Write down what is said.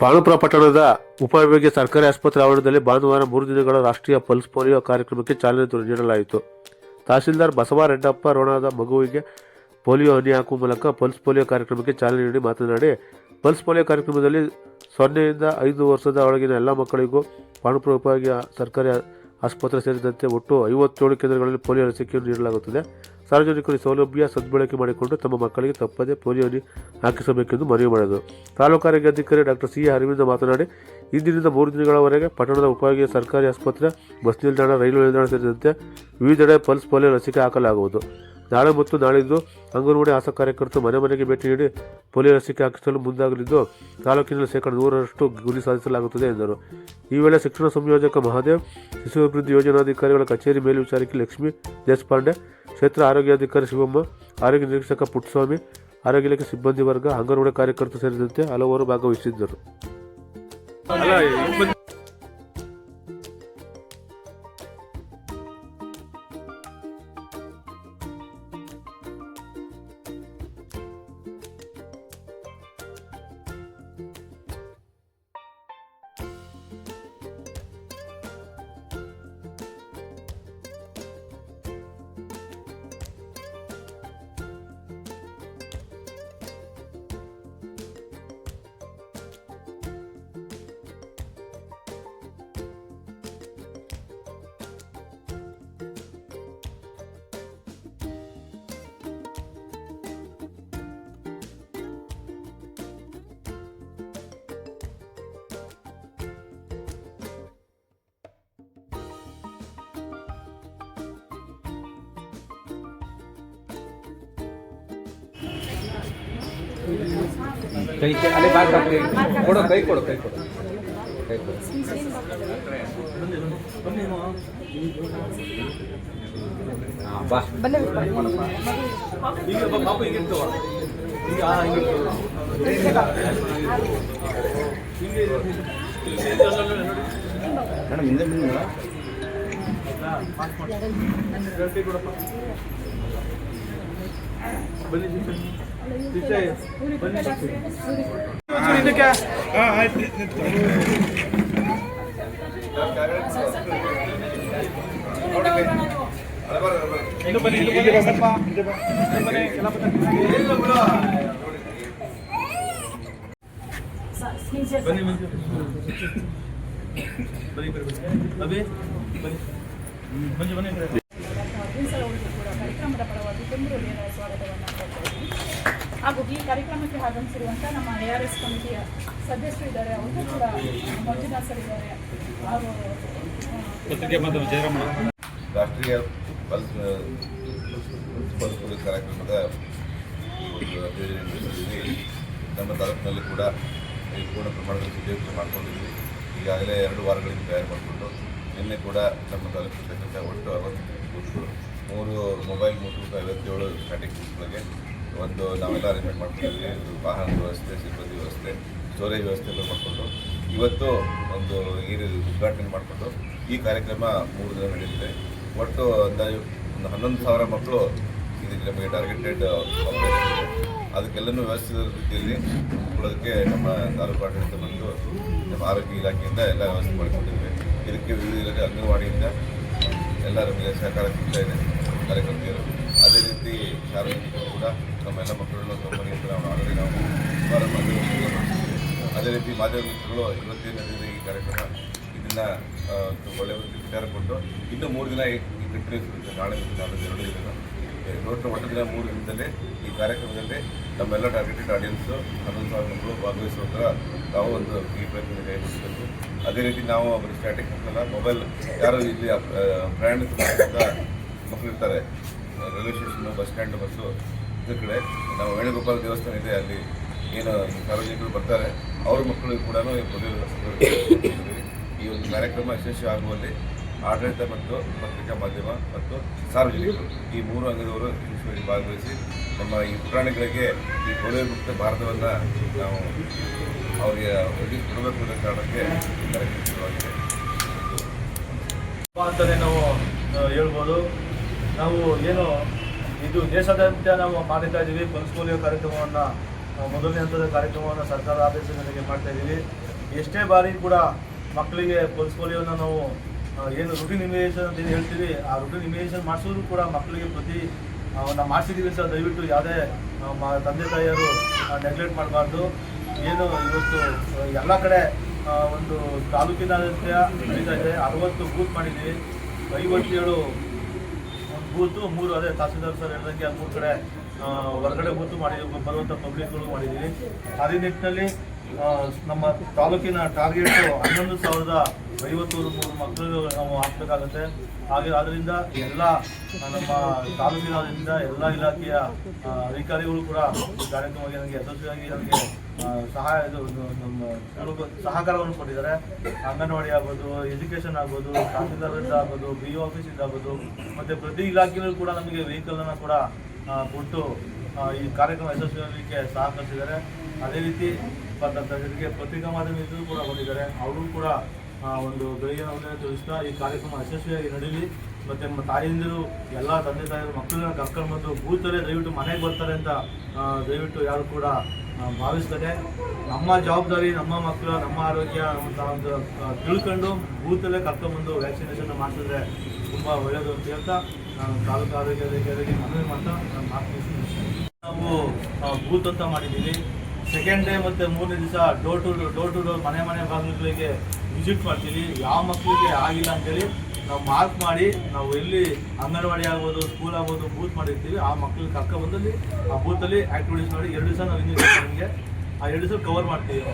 ಪಾಂಡುಪುರ ಪಟ್ಟಣದ ಉಪವಿಭಾಗೀಯ ಸರ್ಕಾರಿ ಆಸ್ಪತ್ರೆ ಆವರಣದಲ್ಲಿ ಭಾನುವಾರ ಮೂರು ದಿನಗಳ ರಾಷ್ಟ್ರೀಯ ಪಲ್ಸ್ ಪೋಲಿಯೋ ಕಾರ್ಯಕ್ರಮಕ್ಕೆ ಚಾಲನೆ ನೀಡಲಾಯಿತು. ತಹಸೀಲ್ದಾರ್ ಬಸವ ರೆಡ್ಡಪ್ಪ ರೋಣದ ಮಗುವಿಗೆ ಪೋಲಿಯೋ ಹನಿ ಹಾಕುವ ಮೂಲಕ ಪಲ್ಸ್ ಪೋಲಿಯೋ ಕಾರ್ಯಕ್ರಮಕ್ಕೆ ಚಾಲನೆ ನೀಡಿ ಮಾತನಾಡಿ, ಪಲ್ಸ್ ಪೋಲಿಯೋ ಕಾರ್ಯಕ್ರಮದಲ್ಲಿ ಸೊನ್ನೆಯಿಂದ ಐದು ವರ್ಷದ ಒಳಗಿನ ಎಲ್ಲ ಮಕ್ಕಳಿಗೂ ಪಾಣುಪುರ ಉಪವಿಭಾಗೀಯ ಸರ್ಕಾರಿ ಆಸ್ಪತ್ರೆ ಸೇರಿದಂತೆ ಒಟ್ಟು ಐವತ್ತೇಳು ಕೇಂದ್ರಗಳಲ್ಲಿ ಪೋಲಿಯೋ ಲಸಿಕೆಯನ್ನು ನೀಡಲಾಗುತ್ತದೆ. ಸಾರ್ವಜನಿಕರು ಸೌಲಭ್ಯ ಸದ್ಬಳಕೆ ಮಾಡಿಕೊಂಡು ತಮ್ಮ ಮಕ್ಕಳಿಗೆ ತಪ್ಪದೇ ಪೋಲಿಯೋ ಹಾಕಿಸಬೇಕೆಂದು ಮನವಿ ಮಾಡಿದರು. ತಾಲೂಕು ಆರೋಗ್ಯ ಅಧಿಕಾರಿ ಡಾಕ್ಟರ್ ಸಿ ಅರವಿಂದ ಮಾತನಾಡಿ, ಇಂದಿನಿಂದ ಮೂರು ದಿನಗಳವರೆಗೆ ಪಟ್ಟಣದ ಉಪಯೋಗಿ ಸರ್ಕಾರಿ ಆಸ್ಪತ್ರೆ ಬಸ್ ನಿಲ್ದಾಣ ರೈಲು ನಿಲ್ದಾಣ ಸೇರಿದಂತೆ ವಿವಿಧೆಡೆ ಪಲ್ಸ್ ಪೋಲಿಯೋ ಲಸಿಕೆ ಹಾಕಲಾಗುವುದು. ನಾಳೆ ಮತ್ತು ನಾಳಿದ್ದು ಅಂಗನವಾಡಿ ಆಶಾ ಕಾರ್ಯಕರ್ತರು ಮನೆ ಮನೆಗೆ ಭೇಟಿ ನೀಡಿ ಪೋಲಿಯೋ ಲಸಿಕೆ ಹಾಕಿಸಲು ಮುಂದಾಗಲಿದ್ದು ತಾಲೂಕಿನಲ್ಲಿ ಶೇಕಡ ನೂರರಷ್ಟು ಗುರಿ ಸಾಧಿಸಲಾಗುತ್ತದೆ ಎಂದರು. ಈ ವೇಳೆ ಶಿಕ್ಷಣ ಸಂಯೋಜಕ ಮಹಾದೇವ್, ಶಿಶು ಅಭಿವೃದ್ಧಿ ಯೋಜನಾಧಿಕಾರಿಗಳ ಕಚೇರಿ ಮೇಲ್ವಿಚಾರಕಿ ಲಕ್ಷ್ಮೀ ದೇಶಪಾಂಡೆ, ಕ್ಷೇತ್ರ ಆರೋಗ್ಯಾಧಿಕಾರಿ ಶಿವಮ್ಮ, ಆರೋಗ್ಯ ನಿರೀಕ್ಷಕ ಪುಟ್ಟಸ್ವಾಮಿ, ಆರೋಗ್ಯ ಇಲಾಖೆ ಸಿಬ್ಬಂದಿ ವರ್ಗ, ಅಂಗನವಾಡಿ ಕಾರ್ಯಕರ್ತರು ಸೇರಿದಂತೆ ಹಲವರು ಭಾಗವಹಿಸಿದ್ದರು. ಕೈ ಕೈ ಅಲ್ಲೇ ಬಾಗ್ ಕೈ ಕೊಡು ಕೈ ಕೊಡು ಕೈ ಕೊಡು. ಕೈ ಕೊಡು. ಹಾಂ ಬಾ. ಈಗ ಬಾ, ಪಾಪು ಹಿಂಗೆ ಇರ್ತವ ಈಗ ಆ, ಹಿಂಗೆ ಬನ್ನಿ ಬನ್ನಿ ಬನ್ನಿ ಬಂದು ಪ್ರಿನ್ಸಲ್ ಅವರಿಗೂ ಬನ್ನಿ ಕಾರ್ಯಕ್ರಮದ ಪರವಾಗಿ ಹೃದಯದ ಸ್ವಾಗತವನ್ನು. ಹಾಗೂ ಈ ಕಾರ್ಯಕ್ರಮಕ್ಕೆ ಆಗಮಿಸಿರುವಂಥ ನಮ್ಮ ಎ ಆರ್ ಎಸ್ ಕಮಿಟಿಯ ಸದಸ್ಯರು ಇದ್ದಾರೆ. ಅವರು ಕೂಡ ಮಂಜುನಾಥ್ ಸರ್ ಇದ್ದಾರೆ. ಹಾಗೂ ರಾಷ್ಟ್ರೀಯ ಪಲ್ಸ್ ಪಲ್ಸ್ ಪೊಲೀಸ್ ಕಾರ್ಯಕ್ರಮದ ನಮ್ಮ ತಾಲೂಕಿನಲ್ಲಿ ಕೂಡ ಈ ಪೂರ್ಣ ಪ್ರಮಾಣದಲ್ಲಿ ಸಿದ್ಧತೆ ಮಾಡ್ಕೊಂಡಿದ್ವಿ. ಈಗಾಗಲೇ ಎರಡು ವಾರಗಳಿಂದ ತಯಾರು ಮಾಡಿಕೊಂಡು ನಿನ್ನೆ ಕೂಡ ನಮ್ಮ ತಾಲೂಕು ಇರ್ತಕ್ಕಂಥ ಒಟ್ಟು ಅರವತ್ತು ಬೂತ್ಗಳು ಮೂರು ಮೊಬೈಲ್ ಮೂಲಕ ಐವತ್ತೇಳು ಸ್ಟ್ಯಾಟಿಕ್ ಬೂತ್ಗಳಿಗೆ ಒಂದು ನಾವೆಲ್ಲ ಅರೇಂಜ್ಮೆಂಟ್ ಮಾಡ್ಕೊಂಡಿದ್ವಿ ವಾಹನ ವ್ಯವಸ್ಥೆ ಸಿಬ್ಬಂದಿ ವ್ಯವಸ್ಥೆ ಸ್ಟೋರೇಜ್ ವ್ಯವಸ್ಥೆ ಎಲ್ಲ ಮಾಡಿಕೊಂಡು, ಇವತ್ತು ಒಂದು ಈ ಉದ್ಘಾಟನೆ ಮಾಡಿಕೊಂಡು ಈ ಕಾರ್ಯಕ್ರಮ ಮೂರು ದಿನ ನಡೆಯುತ್ತೆ ಒಟ್ಟು ಅಂದಾಜು ಒಂದು ಹನ್ನೊಂದು ಸಾವಿರ ಮಕ್ಕಳು ಇದಕ್ಕೆ ನಮಗೆ ಟಾರ್ಗೆಟೆಡ್ ಅದಕ್ಕೆಲ್ಲನೂ ವ್ಯವಸ್ಥಿತ ರೀತಿಯಲ್ಲಿ ಕೊಡೋದಕ್ಕೆ ನಮ್ಮ ತಾಲೂಕು ಆಡಳಿತ ಬಂದು ನಮ್ಮ ಆರೋಗ್ಯ ಇಲಾಖೆಯಿಂದ ಎಲ್ಲ ವ್ಯವಸ್ಥೆ ಮಾಡಿಕೊಂಡಿದ್ದೇವೆ. ಇದಕ್ಕೆ ವಿವಿಧ ಇಲಾಖೆ ಅಂಗನವಾಡಿಯಿಂದ ಎಲ್ಲ ನಮಗೆ ಸಹಕಾರ ಸಿಗ್ತಾ ಇದೆ. ಕಾರ್ಯಕರ್ತೆಯರು ಅದೇ ರೀತಿ ಸಾರ್ವಜನಿಕರು ಕೂಡ ನಮ್ಮ ಎಲ್ಲ ಮಕ್ಕಳನ್ನು ಅಂತ ನಾವು ಆಗಲೇ ನಾವು ಅದೇ ರೀತಿ ಮಾಧ್ಯಮ ಮಿತ್ರಗಳು ಇವತ್ತೇ ನಡೆದಿದೆ ಈ ಕಾರ್ಯಕ್ರಮ ಇದನ್ನ ತುಂಬ ಒಳ್ಳೆ ರೀತಿ ವಿಚಾರ ಕೊಟ್ಟು ಇನ್ನು ಮೂರು ದಿನ ಈ ಕಂಟಿನ್ಯೂಸ್ ನಾಳೆ ನಾಳೆ ಎರಡು ದಿನ ಒಟ್ಟು ದಿನ ಮೂರು ದಿನದಲ್ಲಿ ಈ ಕಾರ್ಯಕ್ರಮದಲ್ಲಿ ನಮ್ಮೆಲ್ಲ ಟಾರ್ಗೆಟೆಡ್ ಆಡಿಯನ್ಸು ಹನ್ನೊಂದು ಸಾವಿರ ಮಕ್ಕಳು ಭಾಗವಹಿಸುವ ಥರ ನಾವು ಒಂದು ಈ ಪ್ರಯತ್ನ ಕೈಗೊಳಿಸಬೇಕು ಅದೇ ರೀತಿ ನಾವು ಅವರ ಸ್ಟ್ಯಾಟಿಕ್ ಮಕ್ಕಳ ಮೊಬೈಲ್ ಯಾರು ಇಲ್ಲಿ ಪ್ರಯಾಣಿಸಿದ ಮಕ್ಕಳಿರ್ತಾರೆ. Railway station, bus stand, bus, ಇದ್ರ ಕಡೆ ನಾವು ವೇಣುಗೋಪಾಲ ದೇವಸ್ಥಾನ ಇದೆ ಅಲ್ಲಿ. ಏನು ಸಾರ್ವಜನಿಕರು ಬರ್ತಾರೆ. ಅವ್ರ ಮಕ್ಕಳಿಗೆ ಕೂಡ ಈ ಒಂದು ಕಾರ್ಯಕ್ರಮ ಯಶಸ್ವಿ ಆಡಳಿತ ಮತ್ತು ಪತ್ರಿಕಾ ಮಾಧ್ಯಮ ಮತ್ತು ಸಾರ್ವಜನಿಕರು ಈ ಮೂರು ಅಂಗದವರು ಯಶಸ್ವಿಯಾಗಿ ಭಾಗವಹಿಸಿ ನಮ್ಮ ಈ ಪುರಾಣಿಗಳಿಗೆ ಈ ಮುಕ್ತ ಭಾರತವನ್ನು ನಾವು ಅವರಿಗೆ ಒದಗಿಸಿಕೊಡಬೇಕು ಅನ್ನೋ ಕಾರಣಕ್ಕೆ ಈ ಕಾರ್ಯಕ್ರಮ ಶುರುವಾಗಿದೆ. ಅಂತಲೇ ನಾವು ಹೇಳ್ಬೋದು. ನಾವು ಏನು ಇದು ದೇಶಾದ್ಯಂತ ನಾವು ಮಾಡ್ತಾ ಇದ್ದೀವಿ, ಪಲ್ಸ್ ಪೋಲಿಯೋ ಕಾರ್ಯಕ್ರಮವನ್ನು ಮೊದಲನೇ ಹಂತದ ಕಾರ್ಯಕ್ರಮವನ್ನು ಸರ್ಕಾರ ಆದೇಶದೊಂದಿಗೆ ಮಾಡ್ತಾ ಇದ್ದೀವಿ. ಎಷ್ಟೇ ಬಾರಿ ಕೂಡ ಮಕ್ಕಳಿಗೆ ಪಲ್ಸ್ ಪೋಲಿಯೋನ ನಾವು ಏನು ರುಟೀನ್ ಇಮಿನೇಷನ್ ಅಂತ ಏನು ಹೇಳ್ತೀವಿ, ಆ ರುಟೀನ್ ಇಮಿನೇಷನ್ ಮಾಡಿಸೋದು ಕೂಡ ಮಕ್ಕಳಿಗೆ ಪ್ರತಿ ನಾವು ಮಾಡಿಸಿದ್ದೀವಿ ಸರ್ ದಯವಿಟ್ಟು ಯಾವುದೇ ತಂದೆ ತಾಯಿಯರು ನೆಗ್ಲೆಕ್ಟ್ ಮಾಡಬಾರ್ದು. ಏನು ಇವತ್ತು ಎಲ್ಲ ಕಡೆ ಒಂದು ತಾಲೂಕಿನಾದ್ಯಂತ ನಡೀತಾ ಇದೆ. ಅರವತ್ತು ಬೂತ್ ಮಾಡಿದ್ದೀವಿ. ಐವತ್ತೇಳು ಬೂತು ಮೂರು ಅದೇ ತಹಸೀಲ್ದಾರ್ ಸರ್ ಹೇಳ್ದಂಗೆ ಮೂರು ಕಡೆ ಆ, ಹೊರಗಡೆ ಬೂತು ಮಾಡಿದ್ದೀವಿ ಬರುವಂಥ ಪಬ್ಲಿಕ್ಗಳು ಮಾಡಿದ್ದೀವಿ. ಅದೇ ನಿಟ್ಟಿನಲ್ಲಿ ಆ, ನಮ್ಮ ತಾಲೂಕಿನ ಟಾರ್ಗೆಟ್ ಹನ್ನೊಂದು ಸಾವಿರದ ಐವತ್ತು ಮೂರು ಮಕ್ಕಳು ನಾವು ಹಾಕಬೇಕಾಗುತ್ತೆ. ಹಾಗೆ ಅದರಿಂದ ಎಲ್ಲ ನಮ್ಮ ತಾಲೂಕಿನಿಂದ ಎಲ್ಲ ಇಲಾಖೆಯ ಅಧಿಕಾರಿಗಳು ಕೂಡ ಈ ಕಾರ್ಯಕ್ರಮಕ್ಕೆ ನನಗೆ ಯಶಸ್ವಿಯಾಗಿ ನನಗೆ ಸಹಾಯ, ಇದು ಸಹಕಾರವನ್ನು ಕೊಟ್ಟಿದ್ದಾರೆ. ಅಂಗನವಾಡಿ ಆಗ್ಬೋದು, ಎಜುಕೇಷನ್ ಆಗ್ಬೋದು ತಹಸೀಲ್ದಾರ್ ಆಗ್ಬೋದು, ಬಿ ಆಫೀಸಿಂದ ಆಗ್ಬೋದು, ಮತ್ತು ಪ್ರತಿ ಇಲಾಖೆಯಲ್ಲೂ ಕೂಡ ನಮಗೆ ವೆಹಿಕಲನ್ನು ಕೂಡ ಕೊಟ್ಟು ಈ ಕಾರ್ಯಕ್ರಮ ಯಶಸ್ವಿಯಾಗಲಿಕ್ಕೆ ಸಹಕರಿಸಿದ್ದಾರೆ. ಅದೇ ರೀತಿ ಪತ್ರಿಕಾ ಮಾಧ್ಯಮದಲ್ಲೂ ಕೂಡ ಬಂದಿದ್ದಾರೆ ಅವರು ಕೂಡ ಒಂದು ವಂದನೆ ತಿಳಿಸ್ತಾ ಈ ಕಾರ್ಯಕ್ರಮ ಯಶಸ್ವಿಯಾಗಿ ನಡೀಲಿ. ಮತ್ತು ನಮ್ಮ ತಾಯಿಂದಿರು ಎಲ್ಲ ತಂದೆ ತಾಯಿಯರು, ಮಕ್ಕಳನ್ನ ಕರ್ಕೊಂಡು ಬಂದು ಬೂತಲ್ಲೇ ದಯವಿಟ್ಟು ಮನೆಗೆ ಬರ್ತಾರೆ ಅಂತ ದಯವಿಟ್ಟು ಯಾರು ಕೂಡ ಭಾವಿಸ್ತಾರೆ ನಮ್ಮ ಜವಾಬ್ದಾರಿ, ನಮ್ಮ ಮಕ್ಕಳ, ನಮ್ಮ ಆರೋಗ್ಯ ಅಂತ ಒಂದು ತಿಳ್ಕೊಂಡು ಬೂತಲ್ಲೇ ಕರ್ಕೊಂಡ್ಬಂದು ವ್ಯಾಕ್ಸಿನೇಷನ್ ಮಾಡಿಸಿದ್ರೆ ತುಂಬ ಒಳ್ಳೆಯದು ಅಂತ ಹೇಳ್ತಾ, ನಾನು ತಾಲೂಕು ಆರೋಗ್ಯ ಅಧಿಕಾರಿಗೆ ಮನವಿ ಮಾಡ್ತಾ ನಾನು ಮಾತು ನಾವು ಬೂತ್ ಅಂತ ಮಾಡಿದ್ದೀವಿ. ಸೆಕೆಂಡ್ ಡೇ ಮತ್ತು ಮೂರನೇ ದಿವಸ door to door to door ಮನೆ ಮನೆ ಬಾಗಿಲುಗಳಿಗೆ ವಿಸಿಟ್ ಮಾಡ್ತೀವಿ. ಯಾವ ಮಕ್ಕಳಿಗೆ ಆಗಿಲ್ಲ ಅಂತೇಳಿ ನಾವು ಮಾರ್ಕ್ ಮಾಡಿ, ನಾವು ಎಲ್ಲಿ ಅಂಗನವಾಡಿ ಆಗ್ಬೋದು ಸ್ಕೂಲ್ ಆಗ್ಬೋದು ಬೂತ್ ಮಾಡಿರ್ತೀವಿ. ಆ ಮಕ್ಕಳಿಗೆ ಕರ್ಕೊಬಂದಲ್ಲಿ ಆ ಬೂತಲ್ಲಿ ಆ್ಯಕ್ಟಿವಿಟೀಸ್ ಮಾಡಿ ಎರಡು ದಿವಸ ನಾವು ಇಂಜೆಕ್ಷನ್ ಆ ಎರಡು ದಿವಸ ಕವರ್ ಮಾಡ್ತೀವಿ.